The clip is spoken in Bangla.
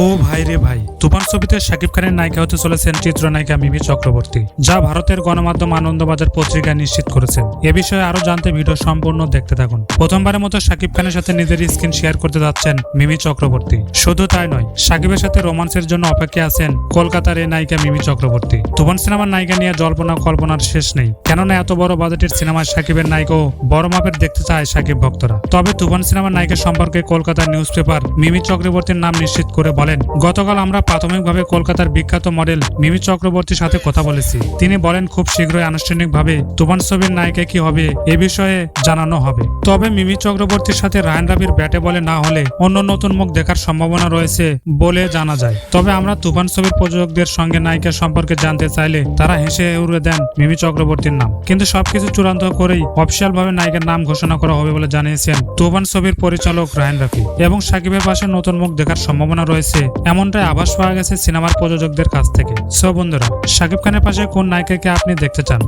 ও ভাই রে ভাই, তুফান ছবিতে শাকিব খানের নায়িকা হতে চলেছেন চিত্রনায়িকা মিমি চক্রবর্তী, যা ভারতের গণমাধ্যম আনন্দবাজার পত্রিকা নিশ্চিত করেছেন। এ বিষয়ে আরও জানতে ভিডিও সম্পূর্ণ দেখতে থাকুন। প্রথমবারের মতো শাকিব খানের সাথে নিজের স্ক্রিন শেয়ার করতে যাচ্ছেন মিমি চক্রবর্তী। শুধু তাই নয়, শাকিবের সাথে রোমান্সের জন্য অপেক্ষায় আছেন কলকাতার এই নায়িকা মিমি চক্রবর্তী। তুফান সিনেমার নায়িকা নিয়ে জল্পনা কল্পনার শেষ নেই, কেননা এত বড় বাজেটের সিনেমায় শাকিবের নায়িকাও বড় মাপের দেখতে চায় শাকিব ভক্তরা। তবে তুফান সিনেমার নায়িকা সম্পর্কে কলকাতার নিউজ পেপার মিমি চক্রবর্তীর নাম নিশ্চিত করে বলেন, গতকাল আমরা প্রাথমিকভাবে কলকাতার বিখ্যাত মডেল মিমি চক্রবর্তীর সাথে কথা বলেছি। তিনি বলেন, খুব শীঘ্রই আনুষ্ঠানিকভাবে তুফান ছবির নায়িকা কি হবে এ বিষয়ে জানানো হবে। তবে মিমি চক্রবর্তীর সাথে রায়ন রাবির ব্যাটে বলে না হলে অন্য নতুন মুখ দেখার সম্ভাবনা রয়েছে বলে জানা যায়। তবে আমরা তুফান ছবির প্রযোজকদের সঙ্গে নায়িকা সম্পর্কে জানতে চাইলে তারা হেসে উড়ে দেন মিমি চক্রবর্তীর নাম। কিন্তু সবকিছু চূড়ান্ত করেই অফিসিয়াল ভাবে নায়িকার নাম ঘোষণা করা হবে বলে জানিয়েছেন তুফান ছবির পরিচালক রায়ন রাফি। এবং সাকিবের পাশে নতুন মুখ দেখার সম্ভাবনা রয়েছে এমনটাই আভাস পাওয়া গেছে সিনেমার প্রযোজকদের কাছ থেকে। সো বন্ধুরা, শাকিব খানের পাশে কোন নায়িকাকে আপনি দেখতে চান?